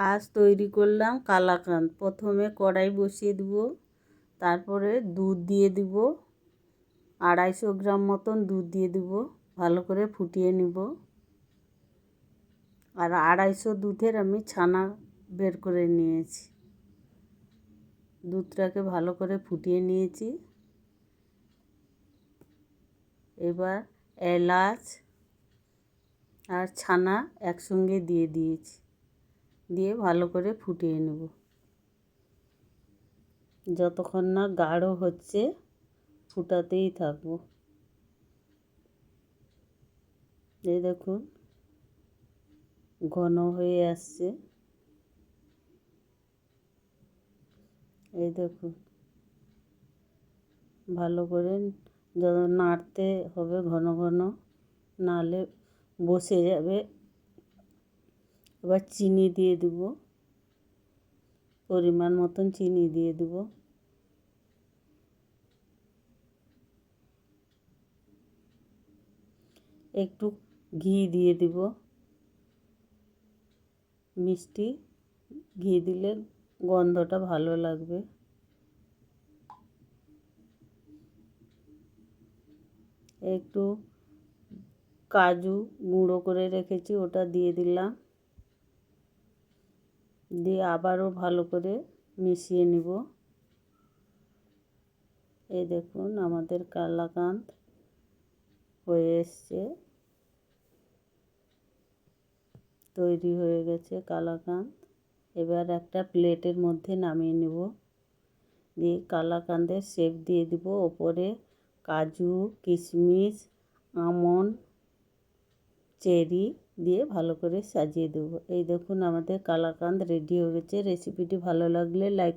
আজ তৈরি করলাম কালাকাঁদ। প্রথমে কড়াই বসিয়ে দেব, তারপরে দুধ দিয়ে দিব, আড়াইশো গ্রাম মতন দুধ দিয়ে দেব, ভালো করে ফুটিয়ে নিব। আর আড়াইশো দুধের আমি ছানা বের করে নিয়েছি। দুধটাকে ভালো করে ফুটিয়ে নিয়েছি। এবার এলাচ আর ছানা একসঙ্গে দিয়ে দিয়েছি। দিয়ে ভালো করে ফুটিয়ে নেব। যতক্ষণ না গাঢ় হচ্ছে, ফুটাতেই থাকব। এই দেখুন, ঘন হয়ে আসছে। এই দেখুন, ভালো করে যত নাড়তে হবে ঘন ঘন, নালে বসে যাবে এবার চিনি দিয়ে দেব। পরিমাণ মতন চিনি দিয়ে দেব। একটু ঘি দিয়ে দেব। মিষ্টি ঘি দিলে গন্ধটা ভালো লাগবে। একটু কাজু গুঁড়ো করে রেখেছি, ওটা দিয়ে দিলাম। দিয়ে আবারও ভালো করে মিশিয়ে নিব। এই দেখুন, আমাদের কালাকাঁদ হয়ে এসছে। তৈরি হয়ে গেছে কালাকাঁদ। এবার একটা প্লেটের মধ্যে নামিয়ে নেব। দিয়ে কালাকাঁদের শেপ দিয়ে দিব। ওপরে কাজু, কিশমিশ, আমন্ড চেরি দিয়ে ভালো করে সাজিয়ে দেবো। এই দেখুন আমাদের কালাকাঁদ রেডি হয়ে গেছে। রেসিপিটি ভালো লাগলে লাইক